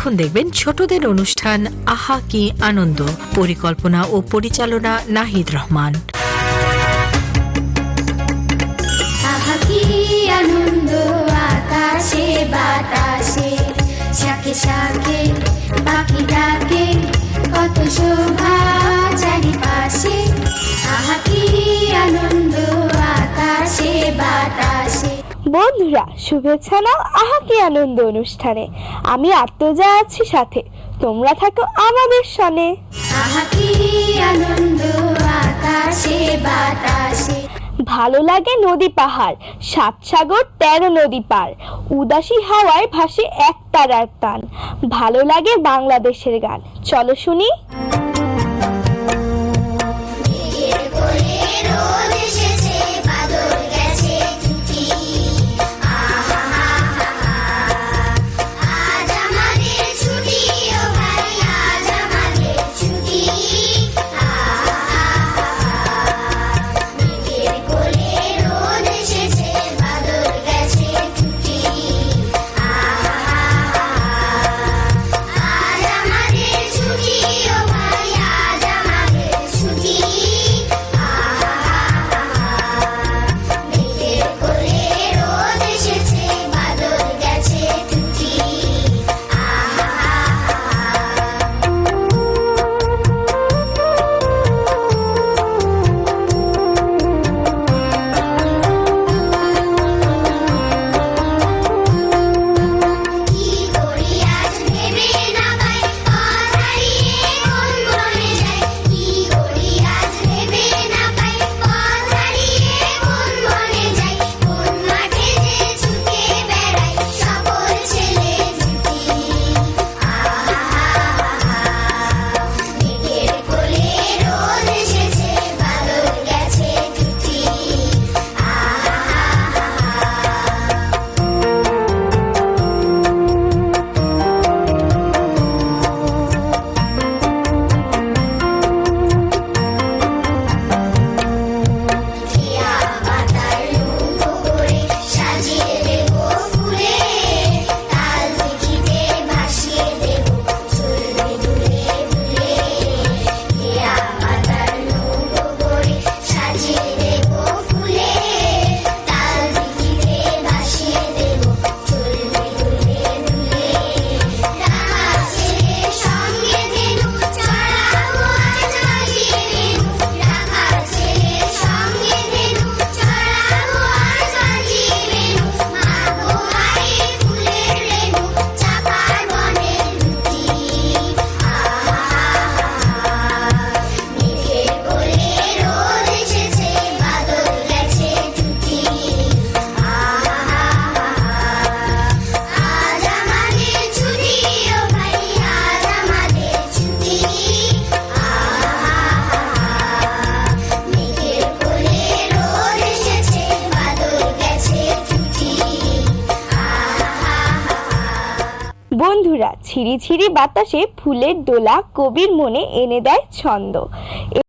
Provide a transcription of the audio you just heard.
এখন দেখবেন ছোটদের অনুষ্ঠান আহা কি আনন্দ। পরিকল্পনা ও পরিচালনা নাহিদ রহমান। আকাশে বাতাসে, শাকে শাকে পাখি ডাকে বন্ধুরা শুভেচ্ছা নাও আহা কি আনন্দ অনুষ্ঠানে। আমি আত্মজা আছি সাথে। তোমরা থাকো আমাদের সনে। ভালো লাগে নদী পাহাড় সাত সাগর তেরো নদী পার। উদাসী হাওয়ায় ভাসে এক তারার টান ভালো লাগে বাংলাদেশের গান। চলো শুনি। বন্ধুরা ছিঁড়ি ছিঁড়ি বাতাসে ফুলের দোলা কবির মনে এনে দেয় ছন্দ।